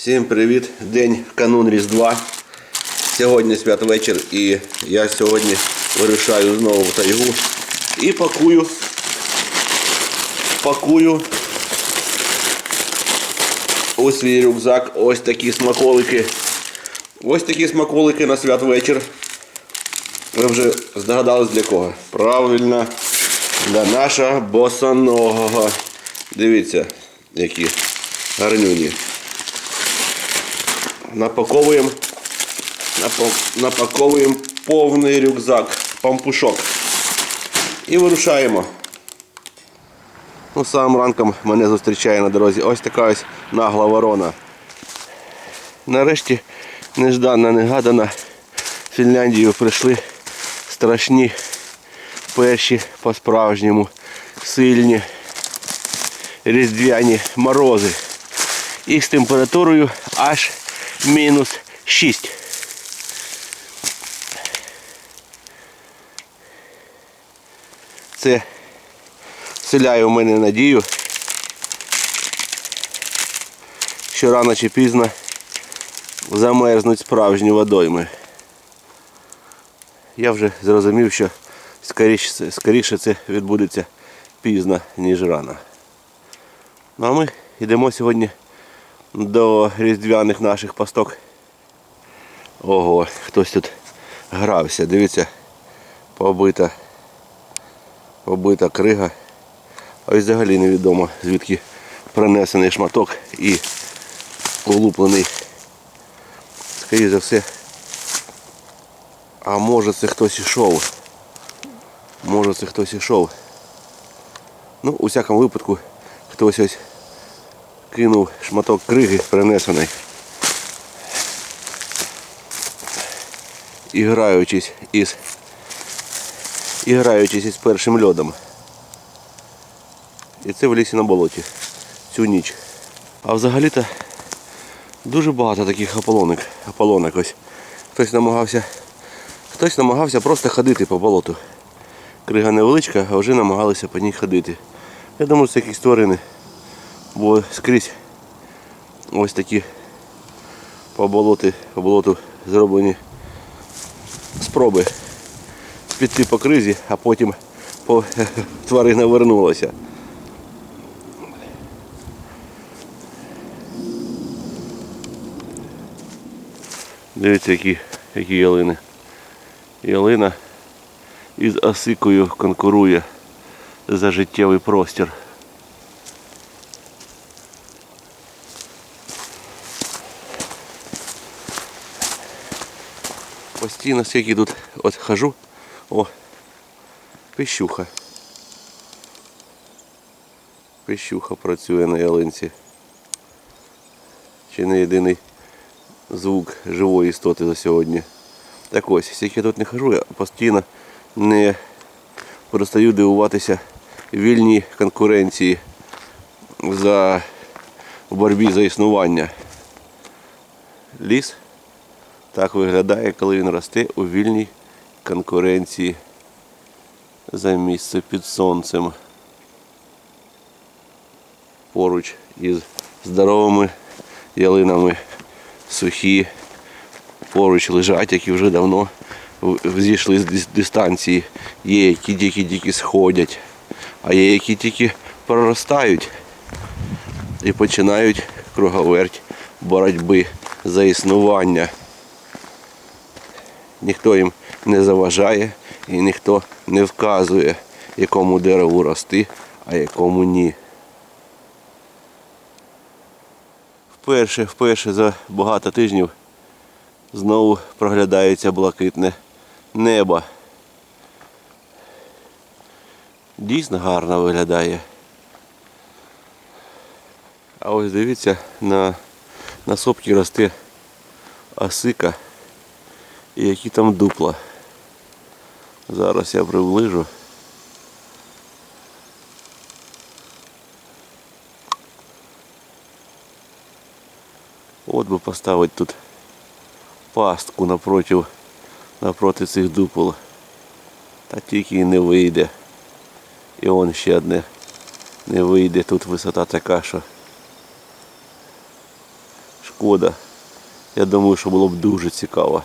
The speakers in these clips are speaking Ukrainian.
Всім привіт! День канун Різдва. Сьогодні святвечір і я сьогодні вирушаю знову в тайгу і пакую. Пакую у свій рюкзак ось такі смаколики. Ось такі смаколики на святвечір. Ви вже здогадались для кого? Правильно, для нашого босоногого. Дивіться, які гарнюні. Напаковуємо напаковуємо повний рюкзак, пампушок. І вирушаємо. Ну, самим ранком мене зустрічає на дорозі ось така ось нагла ворона. Нарешті неждана, негадана в Фінляндію прийшли страшні перші по-справжньому сильні різдвяні морози. І з температурою аж мінус 6. Це вселяє в мене надію, що рано чи пізно замерзнуть справжні водойми. Я вже зрозумів, що скоріше, скоріше це відбудеться пізно, ніж рано. Ну а ми йдемо сьогодні до різдвяних наших пасток. Ого, хтось тут грався. Дивіться, побита, побита крига. А ось взагалі невідомо, звідки принесений шматок і улуплений. Скоріше за все. А може це хтось ішов. Може це хтось ішов. Ну, у всякому випадку, хтось ось кинув шматок криги принесений. І граючись із і граючись із першим льодом. І це в лісі на болоті цю ніч. А взагалі-то дуже багато таких ополонок. ополонок ось. Хтось намагався хтось намагався просто ходити по болоту. Крига невеличка, а вже намагалися по ній ходити. Я думаю, це якісь тварини. Бо скрізь ось такі по болоти, по болоту зроблені спроби піти по кризі, а потім по... тварина вернулася. Дивіться, які, які ялини. Ялина із осикою конкурує за життєвий простір. Постійно скільки тут от хожу. О, пищуха. Пищуха працює на ялинці. Чи не єдиний звук живої істоти за сьогодні. Так ось, скільки я тут не хожу, я постійно не перестаю дивуватися вільній конкуренції за в за існування. Ліс так виглядає, коли він росте у вільній конкуренції за місце під сонцем. Поруч із здоровими ялинами сухі поруч лежать, які вже давно зійшли з дистанції. Є, які тільки-тільки сходять, а є, які тільки проростають і починають круговерть боротьби за існування. Ніхто їм не заважає і ніхто не вказує, якому дереву рости, а якому ні. Вперше, вперше за багато тижнів знову проглядається блакитне небо. Дійсно гарно виглядає. А ось дивіться, на, на сопці росте осика і які там дупла. Зараз я приближу. От би поставити тут пастку напроти, напроти цих дупол. Та тільки і не вийде. І он ще одне не вийде. Тут висота така, що Шкода. Я думаю, що було б дуже цікаво.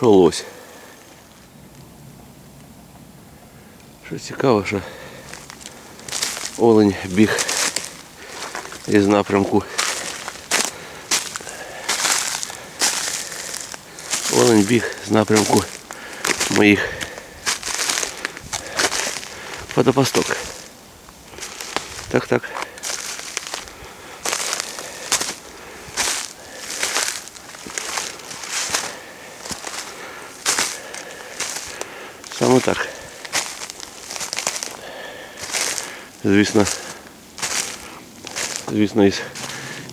Що лось? Що цікаво, що олень біг із напрямку. Олень біг з напрямку моїх водопосток. Так, так. Так. Звісно, звісно, із,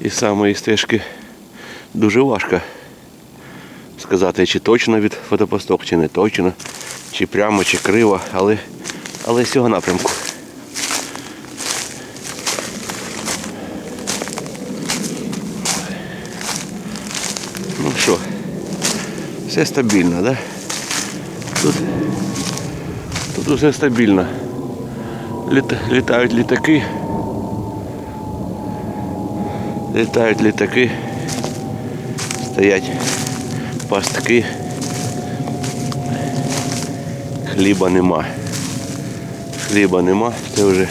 із самої стежки дуже важко сказати, чи точно від фотопосток, чи не точно, чи прямо, чи криво, але, але з цього напрямку. Ну що, все стабільно, да? Тут, усе стабільно. Літ, літають літаки. Літають літаки. Стоять пастки. Хліба нема. Хліба нема, це вже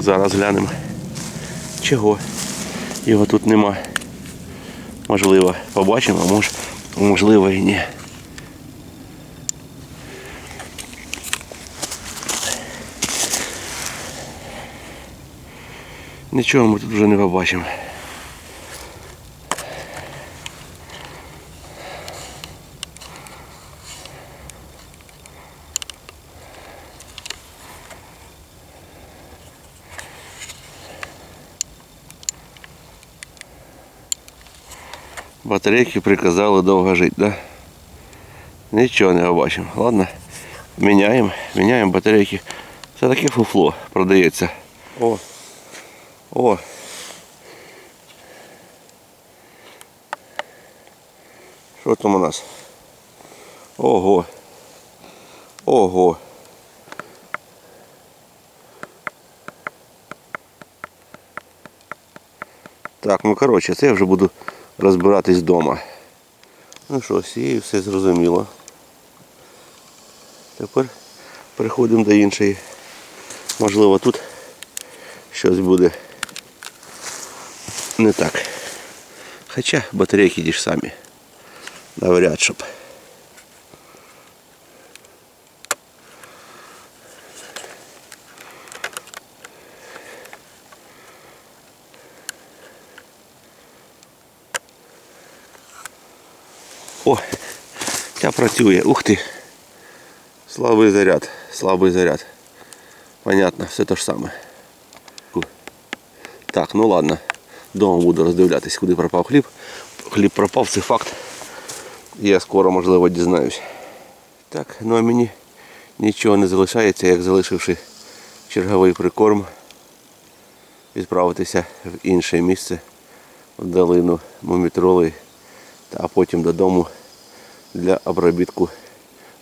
зараз глянемо. Чого? Його тут нема. Можливо, побачимо, а мож, можливо і ні. Нічого ми тут вже не побачимо. Батарейки приказали довго жити, да? Нічого не побачимо. Ладно, міняємо, міняємо батарейки. Це таке фуфло продається. О, о. Що там у нас? Ого. Ого. Так, ну коротше, це я вже буду розбиратись вдома. Ну що, з все зрозуміло. Тепер переходимо до іншої. Можливо, тут щось буде не так. Хоча батарейки ті ж самі. Навряд щоб. О, ця працює. Ух ти. Слабий заряд, слабий заряд. Понятно, все те ж саме. Так, ну ладно. Дома буду роздивлятись, куди пропав хліб. Хліб пропав, це факт. Я скоро, можливо, дізнаюсь. Так, ну а мені нічого не залишається, як залишивши черговий прикорм, відправитися в інше місце, в долину мумітроли, а потім додому для обробітку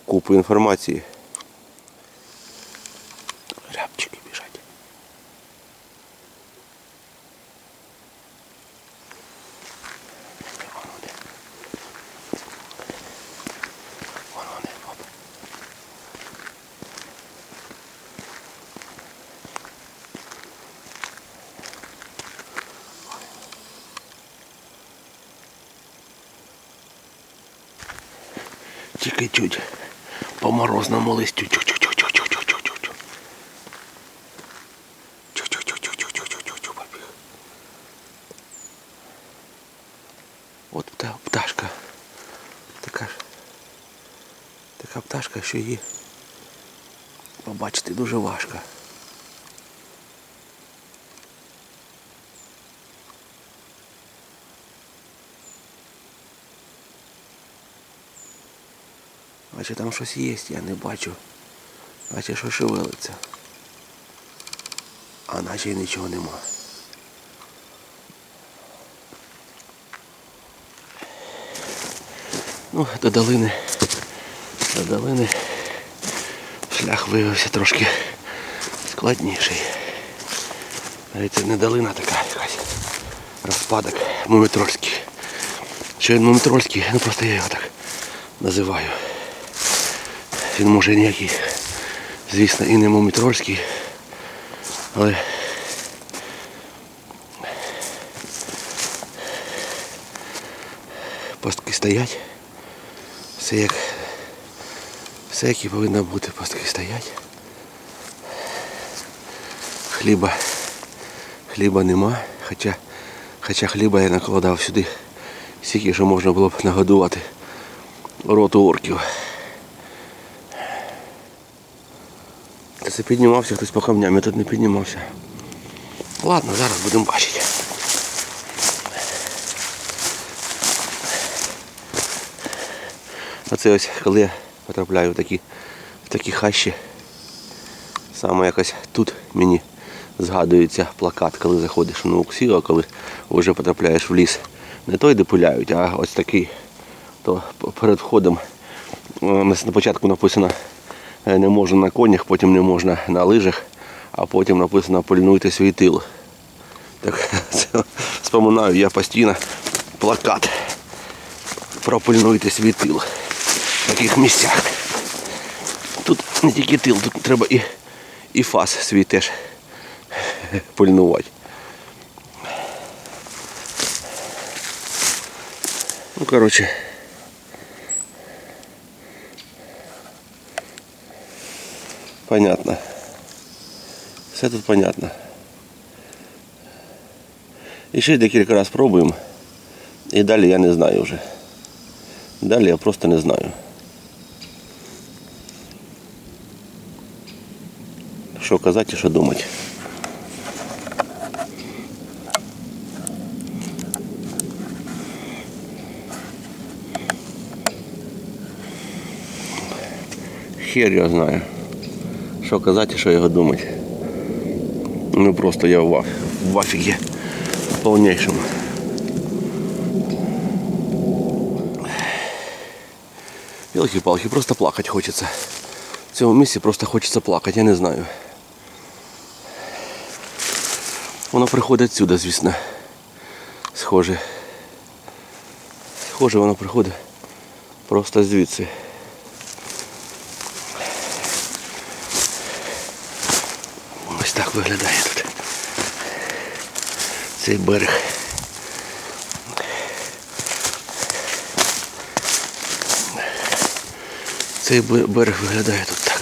купи інформації. Тільки чуть по морозному листю. От та пташка. Така ж. Така пташка, що її побачити дуже важко. А чи там щось є, я не бачу. А чи що шевелиться. А наче й нічого нема. Ну, до долини. До долини шлях виявився трошки складніший. Навіть це не долина така якась. Розпадок мумітрольський. Що він мумітрольський, ну просто я його так називаю. Він може ніякий, звісно, і не мумітрольський, але пастки стоять. Все як все як і повинно бути, пастки стоять. Хліба. Хліба нема, хоча, хоча хліба я накладав сюди, стільки, що можна було б нагодувати роту орків. Це піднімався хтось по камням, я тут не піднімався. Ладно, зараз будемо бачити. Оце ось коли я потрапляю в такі, в такі хащі. Саме якось тут мені згадується плакат, коли заходиш на Уксіо, коли вже потрапляєш в ліс. Не той, де пуляють, а ось такий. То перед входом е, на початку написано не можна на конях, потім не можна на лижах, а потім написано пильнуйте свій тил. Так це споминаю я постійно плакат. Пропильнуйте свій тил в таких місцях. Тут не тільки тил, тут треба і, і фас свій теж пильнувати. Ну, коротше. Понятно. Все тут понятно. І ще декілька разів пробуємо. І далі я не знаю вже. Далі я просто не знаю. Що казати і що думати. Хер я знаю. Що казати, що його думати. Ну просто я в, аф- в афігі повнішому. Палки-палки, просто плакать хочеться. В цьому місці просто хочеться плакати, я не знаю. Воно приходить сюди, звісно. Схоже. Схоже, воно приходить просто звідси. Ось так виглядає тут. Цей берег. Цей берег виглядає тут так.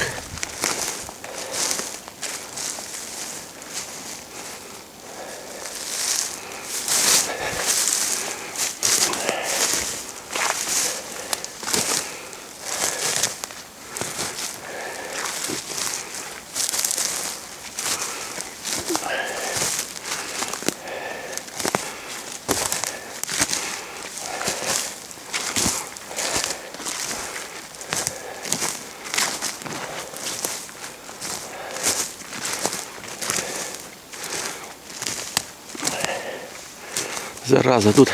Зараза тут.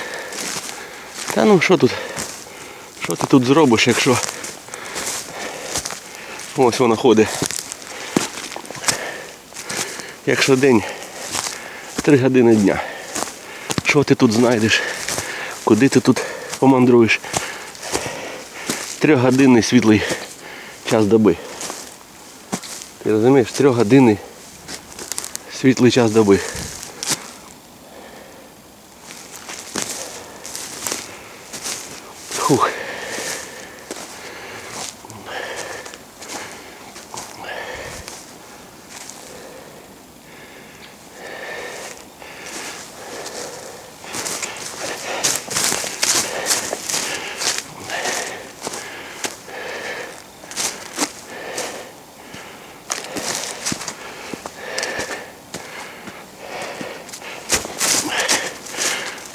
Та ну що тут? Що ти тут зробиш, якщо ось вона ходить. Якщо день 3 години дня. Що ти тут знайдеш? Куди ти тут помандруєш? Трьохгодинний світлий час доби. Ти розумієш, трьохгодинний світлий час доби.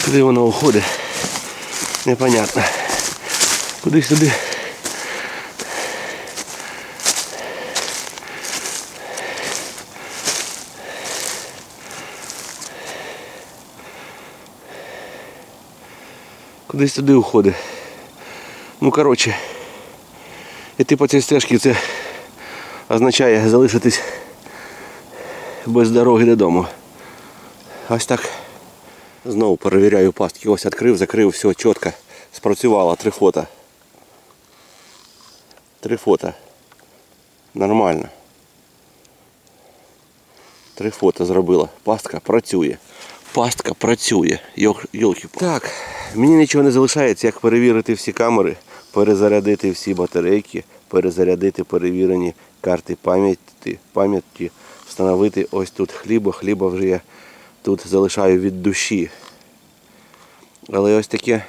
Куди воно уходить? Непонятно. Куди сюди? Кудись туди уходить. Ну коротше, іти по цій стежці це означає залишитись без дороги додому. Ось так. Знову перевіряю пастки. Ось відкрив, закрив, все чітко. Спрацювало. Три фото. Три фото. Нормально. Три фото зробила. Пастка працює. Пастка працює. Йолки. Так, мені нічого не залишається, як перевірити всі камери, перезарядити всі батарейки, перезарядити перевірені карти пам'яті, пам'яті, встановити ось тут хліба. Хліба вже я тут залишаю від душі. Але ось таке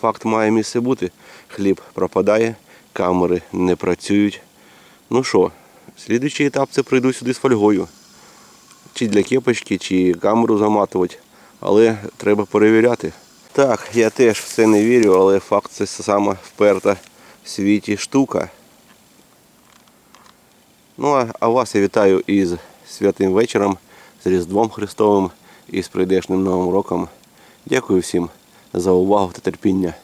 факт має місце бути. Хліб пропадає, камери не працюють. Ну що, слідуючий етап це прийду сюди з фольгою. Чи для кепочки, чи камеру заматувати. Але треба перевіряти. Так, я теж в це не вірю, але факт це сама вперта в світі штука. Ну а, вас я вітаю із святим вечором, з Різдвом Христовим і з прийдешним Новим роком. Дякую всім за увагу та терпіння.